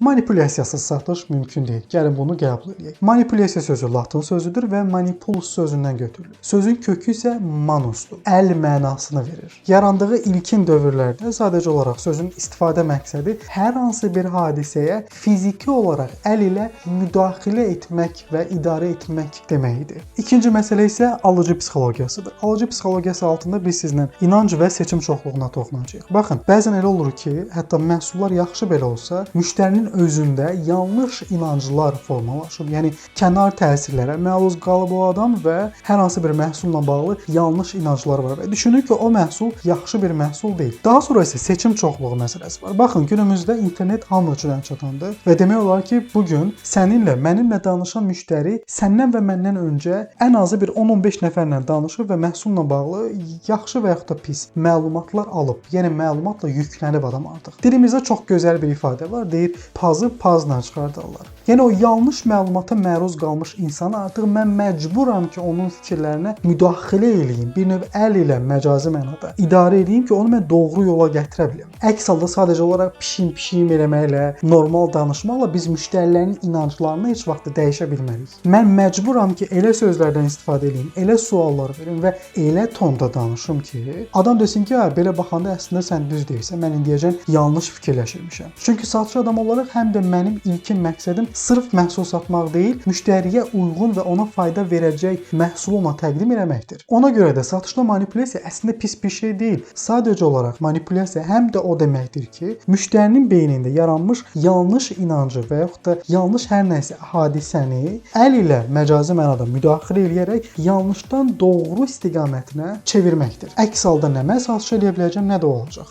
Manipulyasiyasız satış mümkün deyil. Gəlin bunu qəbul edək. Manipulyasiya sözü latın sözüdür və manipulus sözündən götürülür. Sözün kökü isə manusdur. Əl mənasını verir. Yarandığı ilkin dövrlərdə sadəcə olaraq sözün istifadə məqsədi hər hansı bir hadisəyə fiziki olaraq əl ilə müdaxilə etmək və idarə etmək demək idi. İkinci məsələ isə alıcı psixologiyasıdır. Alıcı psixologiyası altında biz sizlə inanc və seçim çoxluğuna toxunacağıq. Baxın, bəzən elə olur ki, hətta məhsullar yaxşı belə olsa, müştərinin özündə yanlış inanclar formalaşır. Yəni kənar təsirlərə məruz qalıb o adam və hər hansı bir məhsulla bağlı yanlış inanclar var və düşünür ki, o məhsul yaxşı bir məhsul deyil. Daha sonra isə seçim çoxluğu məsələsi var. Baxın, günümüzdə internet hamı üçün ən çatandır və demək olar ki, bu gün səninlə, mənimlə danışan müştəri səndən və məndən öncə ən azı bir 10-15 nəfərlə danışır və məhsulla bağlı yaxşı və yaxud da pis məlumatlar alıb. Yəni məlumatla yüklənib adam artıq. Dilimizdə çox gözəl bir ifadə var. Deyir, pazı pazdan çıxardırlar. Yəni o yanlış məlumata məruz qalmış insan artıq mən məcburam ki, onun fikirlərinə müdaxilə eləyim. Bir növ əl ilə məcazi mənada idarə eləyim ki, onu mən doğru yola gətirə bilim. Əks halda sadəcə olaraq pişim-pişim eləməklə, normal danışmaqla biz müştərilərin inanclarını heç vaxt dəyişə bilmərik. Mən məcburam ki, elə sözlərdən istifadə eləyim, elə suallar verim və elə tonda danışım ki, adam desin ki, hə, belə baxanda əslində sən düz deyirsən, mən indiyəcən yanlış fikirləşirmişəm. Çünki satış adam olaraq həm də mənim ilkin məqsədim sırf məhsul satmaq deyil, müştəriyə uyğun və ona fayda verəcək məhsulu ona təqdim etməkdir. Ona görə də satışda manipulyasiya əslində pis bir şey deyil. Sadəcə olaraq manipulyasiya həm də o deməkdir ki, müştərinin beynində yaranmış yanlış inancı və yaxud da yanlış hər nəsə hadisəni əl ilə məcazi mənada müdaxilə edərək yanlışdan doğru istiqamətinə çevirməkdir. Əks halda nə mən satış edə biləcəm, nə də olacaq.